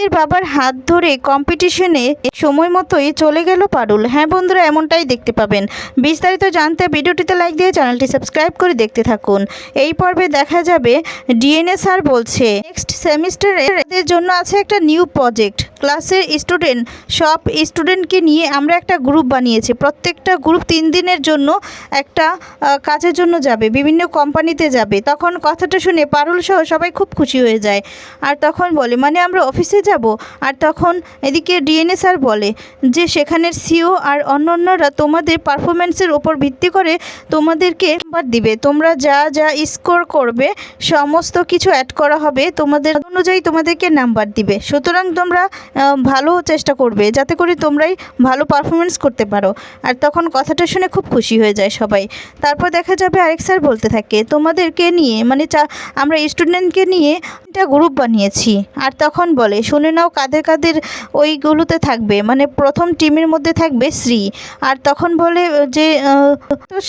নিজের বাবার হাত ধরে কম্পিটিশনে সময় মতোই চলে গেল পারুল। হ্যাঁ বন্ধুরা, এমনটাই দেখতে পাবেন। বিস্তারিত জানতে ভিডিওটিতে লাইক দিয়ে চ্যানেলটি সাবস্ক্রাইব করে দেখতে থাকুন। এই পর্বে দেখা যাবে ডিএনএ স্যার বলছে নেক্সট সেমিস্টারের জন্য আছে একটা নিউ প্রজেক্ট ক্লাসের স্টুডেন্ট, সব স্টুডেন্টকে নিয়ে আমরা একটা গ্রুপ বানিয়েছি। প্রত্যেকটা গ্রুপ তিন দিনের জন্য একটা কাজের জন্য যাবে, বিভিন্ন কোম্পানিতে যাবে। তখন কথাটা শুনে পারুল সহ সবাই খুব খুশি হয়ে যায়। আর তখন বলে মানে আমরা অফিসে যাব? আর তখন এদিকে ডিএনএ স্যার বলে, যে সেখানের সিও আর অন্য অন্যরা তোমাদের পারফরমেন্সের ওপর ভিত্তি করে তোমাদেরকে নাম্বার দিবে। তোমরা যা যা স্কোর করবে, সমস্ত কিছু অ্যাড করা হবে। তোমাদের অনুযায়ী তোমাদেরকে নাম্বার দিবে। সুতরাং তোমরা ভালো চেষ্টা করবে, যাতে করে তোমরাই ভালো পারফরমেন্স করতে পারো। আর তখন কথাটা শুনে খুব খুশি হয়ে যায় সবাই। তারপর দেখা যাবে আরেক স্যার বলতে থাকে, তোমাদেরকে নিয়ে মানে চা, আমরা স্টুডেন্টকে নিয়ে একটা গ্রুপ বানিয়েছি। আর তখন বলে, শুনে নাও কাদের কাদের ওইগুলোতে থাকবে মানে প্রথম টিমের মধ্যে থাকবে শ্রী। আর তখন বলে যে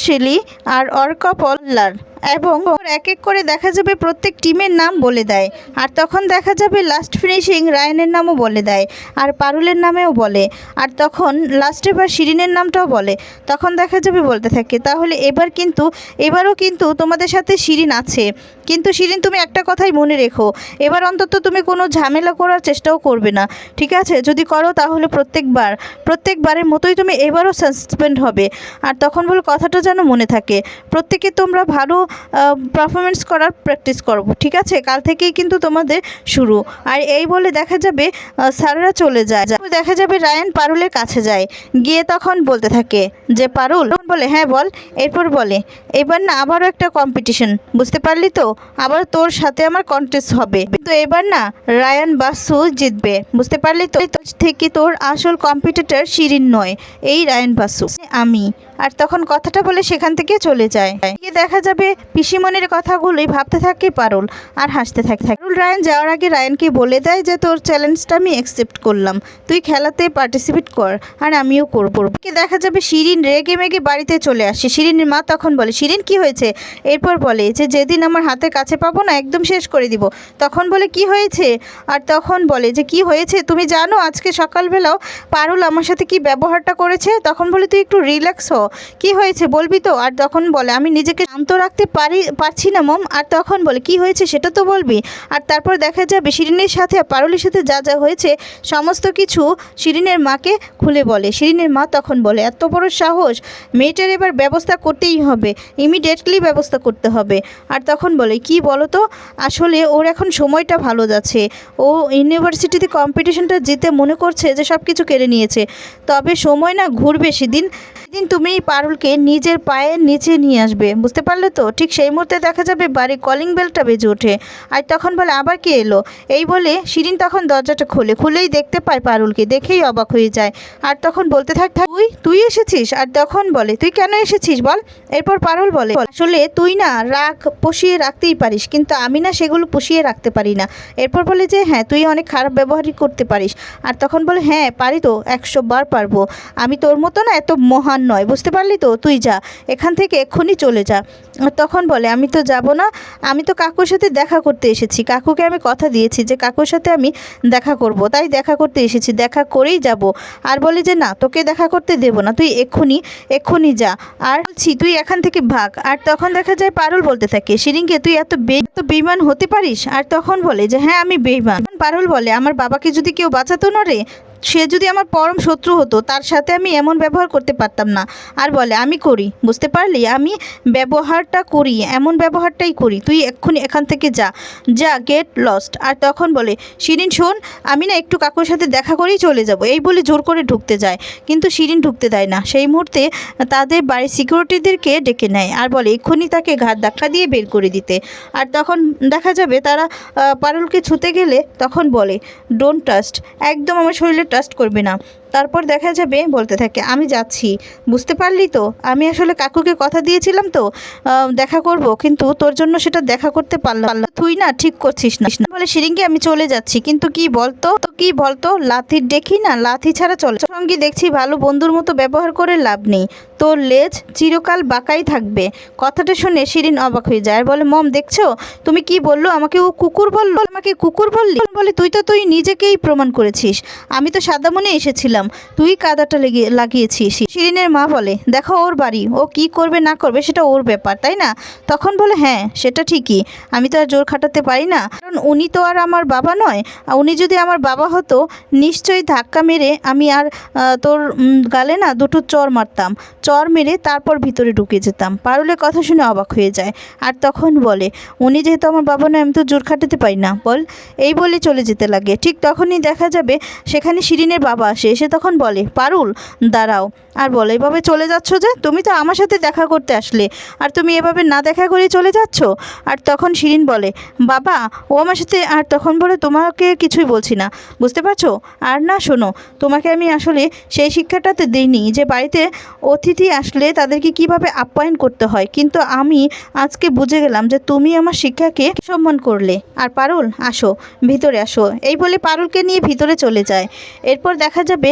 শিলি আর অর্কা পল্লার। এবং এক এক করে দেখা যাবে প্রত্যেক টিমের নাম বলে দেয়। আর তখন দেখা যাবে লাস্ট ফিনিশিং রায়নের নামও বলে দেয় আর পারুলের নামেও বলে। আর তখন লাস্টে বা শিরিনের নামটাও বলে। তখন দেখা যাবে বলতে থাকে, তাহলে এবার কিন্তু, এবারও কিন্তু তোমাদের সাথে শিরিন আছে। কিন্তু শিরিন, তুমি একটা কথাই মনে রেখো, এবার অন্তত তুমি কোনো ঝামেলা করার চেষ্টাও করবে না। ঠিক আছে? যদি করো তাহলে প্রত্যেকবার, প্রত্যেকবারের মতোই তুমি এবারও সাসপেন্ড হবে। আর তখন বলে কথাটা যেন মনে থাকে, প্রত্যেকে তোমরা ভালো পারফরমেন্স করার প্র্যাকটিস করো ঠিক আছে? কাল থেকেই কিন্তু তোমাদের শুরু। আর এই বলে দেখা যাবে স্যাররা চলে যায়। দেখা যাবে রায়ান পারুলের কাছে যায়। গিয়ে তখন বলতে থাকে যে, পারুল। বলে হ্যাঁ বল। এরপর বলে, এবার না, আবারও একটা কম্পিটিশন বুঝতে পারলি তো? আবার তোর সাথে আমার কন্টেস্ট হবে। তো এবার না, রায়ান বাসু জিতবে, বুঝতে পারলি তো? থেকে তোর আসল কম্পিটিটর শিরিন নয়, এই রায়ান বাসু আমি। আর তখন কথাটা বলে সেখান থেকে চলে যায়। গিয়ে দেখা যাবে পিসিমনের কথাগুলোই ভাবতে থাকে পারুল আর হাসতে থাকে। পারুল, রায়ন যাওয়ার আগে রায়নকে বলে দেয় যে, তোর চ্যালেঞ্জটা আমি অ্যাকসেপ্ট করলাম। তুই খেলাতে পার্টিসিপেট কর আর আমিও করব। দেখা যাবে শিরিন রেগে মেগে বাড়িতে চলে আসে। শিরিনের মা তখন বলে, শিরিন, কি হয়েছে? এরপর বলে যে, যেদিন আমার হাতে কাছে পাবো না, একদম শেষ করে দিব। তখন বলে, কি হয়েছে? আর তখন বলে যে, কি হয়েছে? তুমি জানো আজকে সকালবেলাও পারুল আমার সাথে কি ব্যবহারটা করেছে? তখন বলে, তুই একটু রিল্যাক্স হ। কি হয়েছে বলবি তো? আর তখন বলে, আমি নিজেকে শান্ত রাখতে পারি, পারছি না মম। আর তখন বলে, কি হয়েছে সেটা তো বলবি? আর তারপর দেখা যাবে শিরিনের সাথে পারুলের সাথে যা যা হয়েছে, সমস্ত কিছু শিরিনের মাকে খুলে বলে। শিরিনের মা তখন বলে, এত বড় সাহস! মেয়েটার এবার ব্যবস্থা করতেই হবে ইমিডিয়েটলি ব্যবস্থা করতে হবে। আর তখন বলে, কি বলো তো? আসলে ওর এখন সময়টা ভালো যাচ্ছে। ও ইউনিভার্সিটিতে কম্পিটিশনটা জিতে মনে করছে যে সব কিছু কেড়ে নিয়েছে। তবে সময় না ঘুরবে সেদিন। সেদিন তুমি পারুলকে নিজের পায়ের নিচে নিয়ে আসবে। বুঝতে পারলে তো? ঠিক সেই মুহূর্তে দেখা যাবে বাড়ি কলিং বেলটা বেজে ওঠে। আর তখন বলে আবার কে এলো? এই বলে শিরিন তখন দরজাটা খোলে। খুলেই দেখতে পায় পারুলকে দেখেই অবাক হয়ে যায়। আর তখন বলতে থাক থাক, তুই তুই এসেছিস? আর তখন বলে তুই কেন এসেছিস বল? এরপর পারুল বলে আসলে তুই না রাগ পুষিয়ে রাখতেই পারিস কিন্তু আমি না সেগুলো পুষিয়ে রাখতে পারি না। এরপর বলে যে হ্যাঁ তুই অনেক খারাপ ব্যবহারই করতে পারিস। আর তখন বলে হ্যাঁ পারি তো একশো বার পারব। আমি তোর মতো না এত মহান নয় বুঝতে পারলি তো? তুই যা, এখান থেকে এক্ষুনি চলে যা। তখন বলে, আমি তো যাব না, আমি তো কাকুর সাথে দেখা করতে এসেছি। কাকুকে আমি কথা দিয়েছি যে, কাকুর সাথে আমি দেখা করব। তাই দেখা করতে এসেছি, দেখা করেই যাব। আর বলে যে, না, তোকে দেখা করতে দেবো না, তুই এক্ষুনি এক্ষুনি যা। আর বলছি, তুই এখান থেকে ভাগ। আর তখন দেখা যায় পারুল বলতে থাকে শিরিনকে তুই এত বে, এত বেইমান হতে পারিস? আর তখন বলে যে হ্যাঁ আমি বেইমান পারুল বলে, আমার বাবাকে যদি কেউ বাঁচাতো না রে সে যদি আমার পরম শত্রু হতো, তার সাথে আমি এমন ব্যবহার করতে পারতাম না। আর বলে, আমি করি। বুঝতে পারলি? আমি ব্যবহারটা করি, এমন ব্যবহারটাই করি। তুই এক্ষুনি এখান থেকে যা। যা গেট লস্ট আর তখন বলে, শিরিন, শোন, আমি না একটু কাকুর সাথে দেখা করেই চলে যাব। এই বলে জোর করে ঢুকতে যায়। কিন্তু শিরিন ঢুকতে দেয় না। সেই মুহূর্তে তাদের বাড়ির সিকিউরিটিদেরকে ডেকে নেয়। আর বলে, এক্ষুনি তাকে ঘাট ধাক্কা দিয়ে বের করে দিতে। আর তখন দেখা যাবে তারা পারুলকে ছুতে গেলে তখন বলে ডোন্ট ট্রাস্ট একদম আমার শরীরে ট্রাস্ট করবে না। তারপর দেখা যাবে, বলতে থাকে, আমি যাচ্ছি। বুঝতে পারলি তো? আমি আসলে কাকুকে কথা দিয়েছিলাম তো? দেখা করব, কিন্তু তোর জন্য সেটা দেখা করতে পারলাম। তুই না ঠিক করছিস না। বলে, শিরিঙ্গি, আমি চলে যাচ্ছি। কিন্তু কি বলতো? তো কি বলতো? লাথির দেখি না, লাথি ছাড়া চলে সঙ্গে দেখছি, ভালো বন্ধুর মতো ব্যবহার করে লাভ নেই। তোর লেজ চিরকাল বাঁকাই থাকবে। কথাটা শুনে শিরিন অবাক হয়ে যায় আর বলে, মম, দেখছ? তুমি কি বলল? আমাকে ও কুকুর বলল? আমাকে কুকুর বললি? বলে, তুই তো, তুই নিজেকেই প্রমাণ করেছিস। আমি তো সাদা মনে এসেছিলাম। তুই কাদাটা লেগে, লাগিয়েছিস। শিরিনের মা বলে, দেখো ওর বাড়ি, ও কি করবে না করবে সেটা ওর ব্যাপার, তাই না? তখন বলে হ্যাঁ সেটা ঠিকই, আমি তো আর জোর খাটাতে পারি না। কারণ উনি তো আর আমার বাবা নয়, আর উনি যদি আমার বাবা হতো, নিশ্চয়ই ধাক্কা মেরে আমি আর তোর গালে না দুটো চর মারতাম। চর মেরে তারপর ভিতরে ঢুকে যেতাম। পারুলের কথা শুনে অবাক হয়ে যায়। আর তখন বলে, উনি যেহেতু আমার বাবা নয়, আমি তো জোর খাটাতে পারি না। বল, এই বলে চলে যেতে লাগে। ঠিক তখনই দেখা যাবে, সেখানে শিরিনের বাবা আসে, এসে তখন বলে, পারুল, দাঁড়াও। আর বলে, এভাবে চলে যাচ্ছ যে? তুমি তো আমার সাথে দেখা করতে আসলে। আর তুমি এভাবে না দেখা করে চলে যাচ্ছ? আর তখন শিরিন বলে, বাবা, ও আমার সাথে, আর তখন বলে তোমাকে কিছুই বলছি না। বুঝতে পারছ? আর না, শোনো, তোমাকে আমি আসলে সেই শিক্ষাটাতে দিইনি যে বাড়িতে অতিথি আসলে তাদেরকে কীভাবে আপ্যায়ন করতে হয়। কিন্তু আমি আজকে বুঝে গেলাম যে তুমি আমার শিক্ষাকে সম্মান করলে। আর পারুল, আসো, ভিতরে আসো। এই বলে পারুলকে নিয়ে ভিতরে চলে যায়। এরপর দেখা যাবে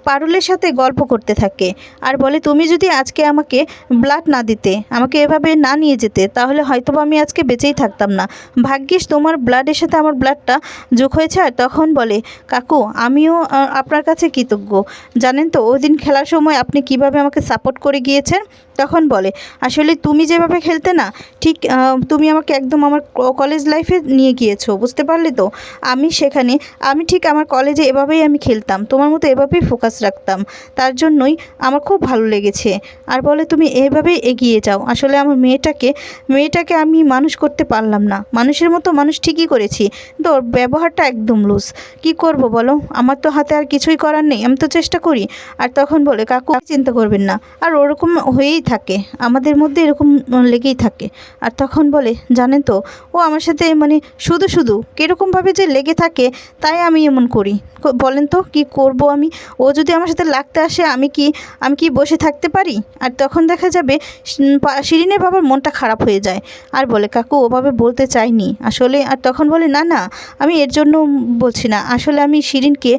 পারুলের সাথে গল্প করতে থাকে। আর বলে, তুমি যদি আজকে আমাকে ব্লাড না দিতে, আমাকে এভাবে না নিয়ে যেতে, তাহলে হয়তো আমি আজকে বেঁচেই থাকতাম না। ভাগ্যিস তোমার ব্লাডের সাথে আমার ব্লাডটা যোগ হয়েছে আর তখন বলে, কাকু, আমিও আপনার কাছে কৃতজ্ঞ। জানেন তো ওই দিন খেলার সময় আপনি কীভাবে আমাকে সাপোর্ট করে গিয়েছেন? তখন বলে, আসলে তুমি যেভাবে খেলতে না, ঠিক তুমি আমাকে একদম আমার কলেজ লাইফে নিয়ে গিয়েছো, বুঝতে পারলে তো? আমি সেখানে, আমি ঠিক আমার কলেজে এভাবেই আমি খেলতাম। তোমার মতো এভাবেই ফোকাস রাখতাম। তার জন্যই আমার খুব ভালো লেগেছে। আর বলে, তুমি এভাবেই এগিয়ে যাও। আসলে আমার মেয়েটাকে মেয়েটাকে আমি মানুষ করতে পারলাম না। মানুষের মতো মানুষ ঠিকই করেছি। ওর ব্যবহারটা একদম লুজ। কি করব বলো? আমার তো হাতে আর কিছুই করার নেই। আমি তো চেষ্টা করি। আর তখন বলে, কাকু চিন্তা করবেন না। আর ওরকম হয়েই থাকে। আমাদের মধ্যে এরকম লেগেই থাকে। আর তখন বলে, জানেন তো, ও আমার সাথে মানে শুধু শুধু কীরকমভাবে যে লেগে থাকে, তাই আমি এমন করি। বলেন তো, কি করব আমি? ও যদি আমার সাথে লাগতে আসে আমি কি আমি কি বসে থাকতে পারি? আর তখন দেখা যাবে শিরিনের বাবার মনটা খারাপ হয়ে যায়। আর বলে কাকু ওভাবে বলতে চাইনি। আসলে আর তখন বলে না না আমি এর জন্য বলছি না। আসলে আমি শিরিনকে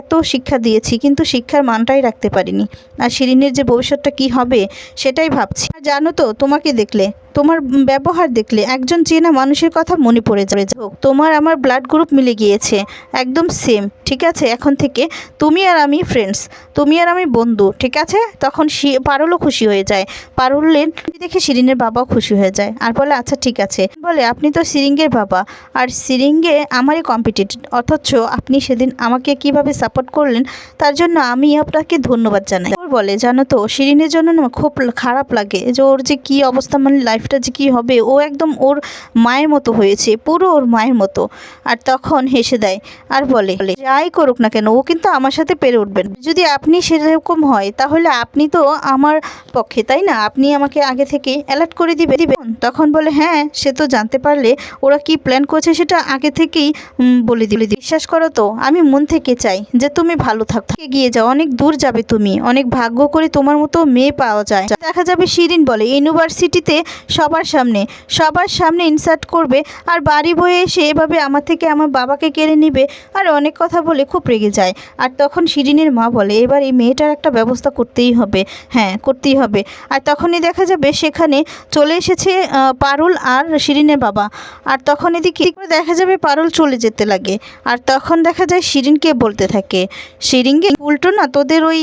এত শিক্ষা দিয়েছি কিন্তু শিক্ষার মানটাই রাখতে পারিনি। আর শিরিনের যে ভবিষ্যৎটা কি হবে সেটাই ভাবছি। আর জানো তো তোমাকে দেখলে তোমার ব্যবহার দেখলে একজন চেনা মানুষের কথা মনে পড়ে যাবে। হোক, তোমার আমার ব্লাড গ্রুপ মিলে গিয়েছে একদম সেম ঠিক আছে? এখন থেকে তুমি আর আমি ফ্রেন্ডস তুমি আর আমি বন্ধু, ঠিক আছে? তখন পারুলও খুশি হয়ে যায়। পারুলের দেখে শিরিনের বাবাও খুশি হয়ে যায়। আর বলে আচ্ছা ঠিক আছে। বলে, আপনি তো সিরিঙ্গের বাবা। আর সিরিঙ্গে আমারই কম্পিটিটিভ অথচ আপনি সেদিন আমাকে কীভাবে সাপোর্ট করলেন, তার জন্য আমি আপনাকে ধন্যবাদ জানাই। বলে জানো তো, শিরিনের জন্য না খুব খারাপ লাগে যে ওর যে কী অবস্থা মানে লাইফটা যে কী হবে, ও একদম ওর মায়ের মতো হয়েছে, পুরো ওর মায়ের মতো। আর তখন হেসে দেয়, আর বলে যাই করুক না কেন, ও কিন্তু আমার সাথে পেরে উঠবেন যদি আপনি সেরকম হয়, তাহলে আপনি তো আমার পক্ষে, তাই না? আপনি আমাকে আগে থেকে অ্যালার্ট করে দিবে দিবেন তখন বলে হ্যাঁ সে তো জানতে পারলে ওরা কি প্ল্যান করছে সেটা আগে থেকেই বলে দিলে বিশ্বাস করো তো, আমি মন থেকে চাই যে তুমি ভালো থাকো এগিয়ে যাও, অনেক দূর যাবে তুমি, অনেক ভাগ্য করে তোমার মতো মেয়ে পাওয়া যায়। দেখা যাবে শিরিন বলে, ইউনিভার্সিটিতে সবার সামনে সবার সামনে ইনসার্ট করবে আর বাড়ি বয়ে এসে এভাবে আমার থেকে আমার বাবাকে কেড়ে নিবে আর অনেক কথা বলে খুব রেগে যায়। আর তখন শিরিনের মা বলে, এবার এই মেয়েটার একটা ব্যবস্থা করতেই হবে। হ্যাঁ করতেই হবে। আর তখনই দেখা যাবে সেখানে চলে এসেছে পারুল আর শিরিনের বাবা। আর তখন এদিকে দেখা যাবে পারুল চলে যেতে লাগে। আর তখন দেখা যায় শিরিনকে বলতে থাকে, শিরিনকে উল্টো না, তোদের ওই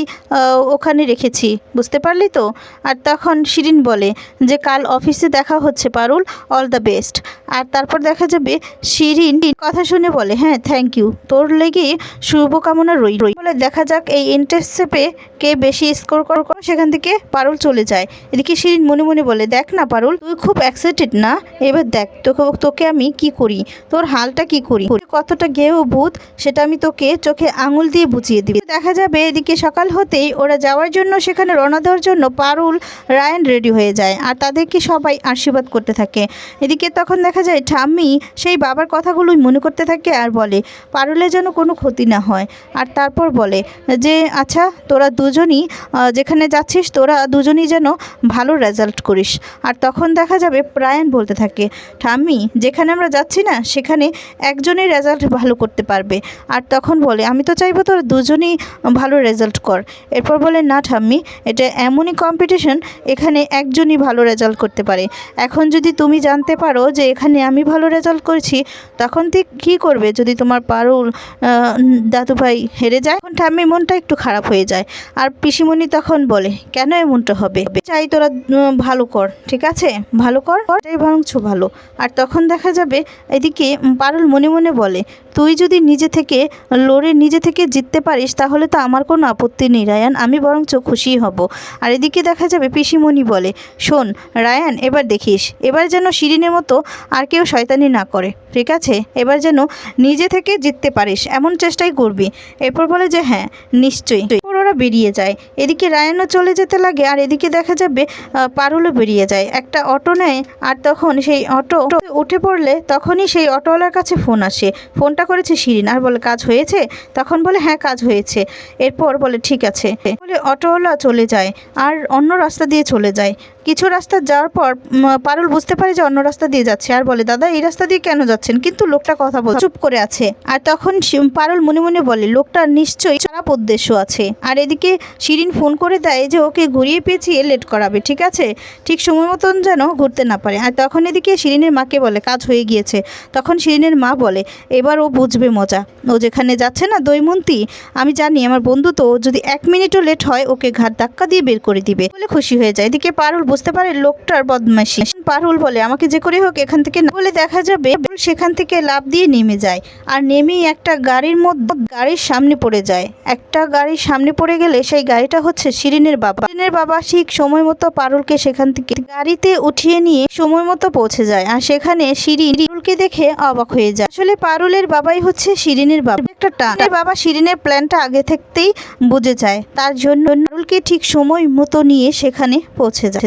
ওখানে রেখেছি, বুঝতে পারলি তো? আর তখন শিরিন বলে যে কাল অফিসে দেখা হচ্ছে পারুল অল দ্য বেস্ট আর তারপর দেখা যাবে শিরিন কথা শুনে বলে হ্যাঁ থ্যাংক ইউ তোর লেগে শুভকামনা রই রই বলে দেখা যাক এই ইন্টারসেপে কে বেশি স্কোর কর সেখান থেকে পারুল চলে যায়। এদিকে শিরিন মনে মনে বলে, দেখ না পারুল, তুই খুব এক্সাইটেড না? এবার দেখ, তোকে তোকে আমি কি করি? তোর হালটা কি করি? কতটা গেও ভূত, সেটা আমি তোকে চোখে আঙুল দিয়ে বুঝিয়ে দিবি। দেখা যাবে এদিকে সকাল হতেই ওরা যা যাওয়ার জন্য, সেখানে রওনা দেওয়ার জন্য পারুল, রায়ান রেডি হয়ে যায় আর তাদেরকে সবাই আশীর্বাদ করতে থাকে। এদিকে তখন দেখা যায় ঠাম্মি সেই বাবার কথাগুলোই মনে করতে থাকে আর বলে, পারুলের যেন কোনো ক্ষতি না হয়। আর তারপর বলে যে আচ্ছা তোরা দুজনই যেখানে যাচ্ছিস, তোরা দুজনই যেন ভালো রেজাল্ট করিস। আর তখন দেখা যাবে রায়ান বলতে থাকে, ঠাম্মি, যেখানে আমরা যাচ্ছি না, সেখানে একজনই রেজাল্ট ভালো করতে পারবে। আর তখন বলে, আমি তো চাইব তোরা দুজনই ভালো রেজাল্ট কর। এরপর বলে না ঠাম্মি এটা এমনই কম্পিটিশন এখানে একজনই ভালো রেজাল্ট করতে পারে। এখন যদি তুমি জানতে পারো যে এখানে আমি ভালো রেজাল্ট করছি তখন তুই কী করবে যদি তোমার পারুল আহ, দাদু ভাই হেরে যায়? তখন ঠাম্মির মনটা একটু খারাপ হয়ে যায়। আর পিসিমণি তখন বলে কেন এমনটা হবে? চাই তোরা ভালো কর ঠিক আছে? ভালো কর এটাই বরঞ্চ ভালো। আর তখন দেখা যাবে এদিকে পারুল মনে মনে বলে তুই যদি নিজে থেকে লড়ে নিজে থেকে জিততে পারিস তাহলে তো আমার কোনো আপত্তি নেই রায়ান। আমি বরঞ্চ খুশি হব। আর এদিকে দেখা যাবে পিসিমণি বলে, শোন, রায়ান, এবার দেখিস, এবার যেন শিরিনের মতো আর কেউ শয়তানি না করে, ঠিক আছে? এবার যেন নিজে থেকে জিততে পারিস, এমন চেষ্টাই করবি। এরপর বলে যে হ্যাঁ নিশ্চয়ই। ওরা বেরিয়ে যায়। এদিকে রায়ানও চলে যেতে লাগে আর এদিকে দেখা যাবে পারুলও বেরিয়ে যায়। একটা অটো নেয় আর তখন সেই অটো উঠে পড়লে তখনই সেই অটোওয়ালার কাছে ফোন আসে। ফোনটা করেছে শিরিন আর বলে, কাজ হয়েছে? তখন বলে হ্যাঁ কাজ হয়েছে। এরপর বলে, ঠিক আছে। বলে অটোওয়ালা চলে যায় আর অন্য রাস্তা দিয়ে চলে যায়। কিছু রাস্তা যাওয়ার পর পারুল বুঝতে পারে যে অন্য রাস্তা দিয়ে যাচ্ছে। আর বলে, দাদা, এই রাস্তা দিয়ে কেন যাচ্ছেন? কিন্তু লোকটা কথা বল, চুপ করে আছে। আর তখন পারুল মনে মনে বলে, লোকটার নিশ্চয়ই খারাপ উদ্দেশ্য আছে। আর এদিকে শিরিন ফোন করে দেয় যে, ওকে ঘুরিয়ে পেঁচিয়ে লেট করাবে, ঠিক আছে? ঠিক সময় মতন যেন ঘুরতে না পারে। আর তখন এদিকে শিরিনের মাকে বলে, কাজ হয়ে গিয়েছে। তখন শিরিনের মা বলে, এবার ও বুঝবে মজা। ও যেখানে যাচ্ছে না, দৈমন্তী, আমি জানি আমার বন্ধু তো যদি এক মিনিটও লেট হয়, ওকে ঘাট ধাক্কা দিয়ে বের করে দিবে। বলে খুশি হয়ে যায়। এদিকে পারুল বুঝতে পারে লোকটার বদমাইশি। পারুল বলে, আমাকে যে করে হোক এখান থেকে বলে দেখা যাবে। সেখান থেকে লাভ দিয়ে নেমে যায় আর নেমেই একটা গাড়ির মধ্যে গাড়ির সামনে পড়ে যায়। একটা গাড়ির সামনে পড়ে গেলে সেই গাড়িটা হচ্ছে শিরিনের বাবা। শিরিনের বাবা ঠিক সময় মতো পারুলকে সেখান থেকে গাড়িতে উঠিয়ে নিয়ে সময় মতো পৌঁছে যায় আর সেখানে শিরিন পারুলকে দেখে অবাক হয়ে যায়। আসলে পারুলের বাবাই হচ্ছে শিরিনের বাবা। একটা টান। বাবা শিরিনের প্ল্যানটা আগে থাকতেই বুঝে যায়। তার জন্য পারুলকে ঠিক সময় মতো নিয়ে সেখানে পৌঁছে যায়।